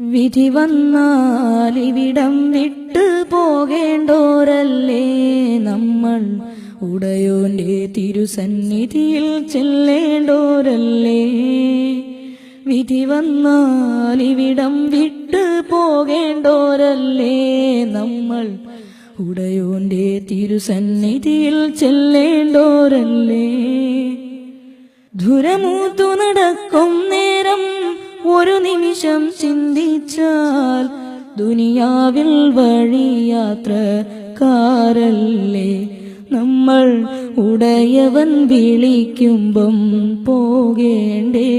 വിധി വന്നാൽ ഇവിടം വിട്ടു പോകേണ്ടോരല്ലേ നമ്മൾ? ഉടയോന്റെ തിരുസന്നിധിയിൽ ചെല്ലേണ്ടോരല്ലേ? വിധി വന്നാൽ ഇവിടം വിട്ടു പോകേണ്ടോരല്ലേ നമ്മൾ? ഉടയോന്റെ തിരുസന്നിധിയിൽ ചെല്ലേണ്ടോരല്ലേ? ധുരമൂത്തു നടക്കും നേരം ഒരു നിമിഷം ചിന്തിച്ചാൽ ദുനിയാവിൽ വഴിയാത്രക്കാരല്ലേ നമ്മൾ ഉടയവൻ വിളിക്കുമ്പം പോകേണ്ടേ.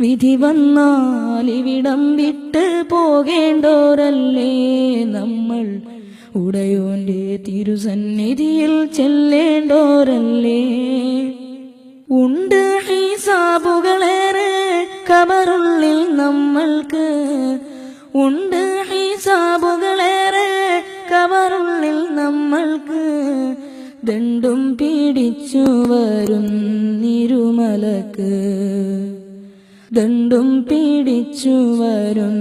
വിധി വന്നാൽ ഇവിടം വിട്ട് പോകേണ്ടോരല്ലേ നമ്മൾ ഉടയോന്റെ തിരുസന്നിധിയിൽ ചെല്ലേണ്ടോരല്ലേ ഉണ്ട് ഉണ്ട് ഹിസാബുകളേറെ കവറുള്ളിൽ നമ്മൾക്ക് ദണ്ടും പിടിച്ചു വരും നിരുമലക്ക് ദണ്ടും പിടിച്ചു വരും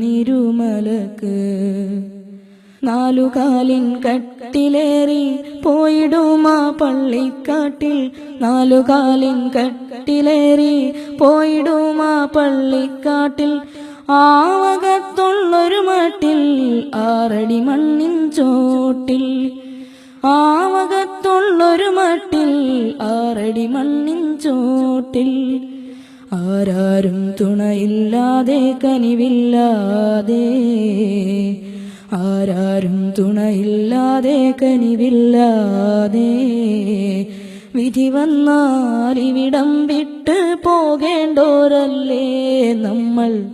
നിരുമലക്ക് നാലുകാലിൻ കട്ടിലേറി പോയിടുമാ പള്ളിക്കാട്ടിൽ. നാലുകാലിൻ കട്ടിലേറി പോയിടുമാ പള്ളിക്കാട്ടിൽ. ആവകത്തുള്ളൊരു മട്ടിൽ ആറടി മണ്ണിൻ ചോട്ടിൽ. ആവകത്തുള്ളൊരു മട്ടിൽ ആറടി മണ്ണിൻ ചോട്ടിൽ. ആരാരും തുണയില്ലാതെ കനിവില്ലാതെ. ആരാരും തുണയില്ലാതെ കനിവില്ലാതെ. വിധി വന്നാൽ ഇവിടം വിട്ട് പോകേണ്ടോരല്ലേ നമ്മൾ?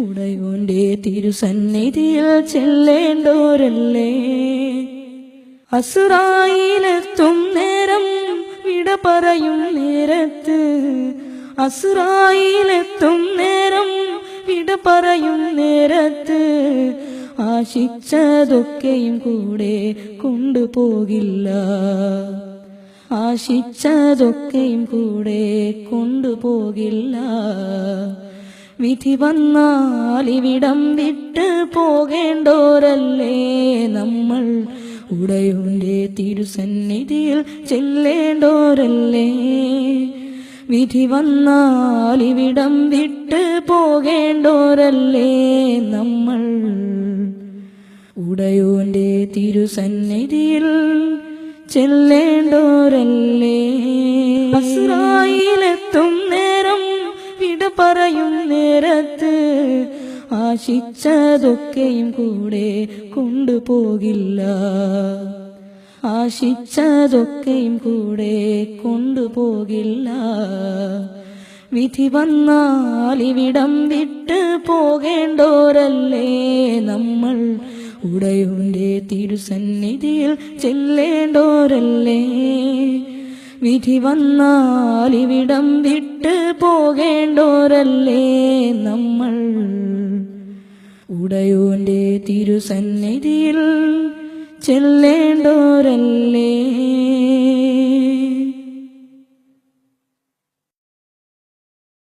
ഉടയോന്റെ തിരുസന്നിധിയിൽ ചെല്ലേണ്ടോരല്ലേ? അസുറായിലെത്തും നേരം വിട പറയും നേരത്ത്. അസുറായിലെത്തും നേരം വിട പറയും നേരത്ത്. ആശിച്ചതൊക്കെയും കൂടെ കൊണ്ടുപോകില്ല. ആശിച്ചതൊക്കെയും കൂടെ കൊണ്ടുപോകില്ല. വിധി വന്നാൽ ഇവിടം വിട്ട് പോകേണ്ടോരല്ലേ നമ്മൾ? ഉടയുടെ തിരുസന്നിധിയിൽ ചെല്ലേണ്ടോരല്ലേ വിധി വന്നാൽ ഇവിടം വിട്ട് പോകേണ്ടോരല്ലേ നമ്മൾ? ഉടയോന്റെ തിരുസന്നിധിയിൽ ചെല്ലേണ്ടോരല്ലേ? അസ്രായിലെത്തും നേരം വിട പറയും നേരത്ത്. ആശിച്ചതൊക്കെയും കൂടെ കൊണ്ടുപോകില്ല. ആശിച്ചതൊക്കെയും കൂടെ കൊണ്ടുപോകില്ല. വിധി വന്നാൽ ഇവിടം വിട്ട് പോകേണ്ടോരല്ലേ? ഉടയോന്റെ തിരുസന്നിധിയിൽ ചെല്ലേണ്ടോരല്ലേ? വിധി വന്നാൽ ഇവിടം വിട്ട് പോകേണ്ടോരല്ലേ നമ്മൾ? ഉടയോന്റെ തിരുസന്നിധിയിൽ ചെല്ലേണ്ടോരല്ലേ?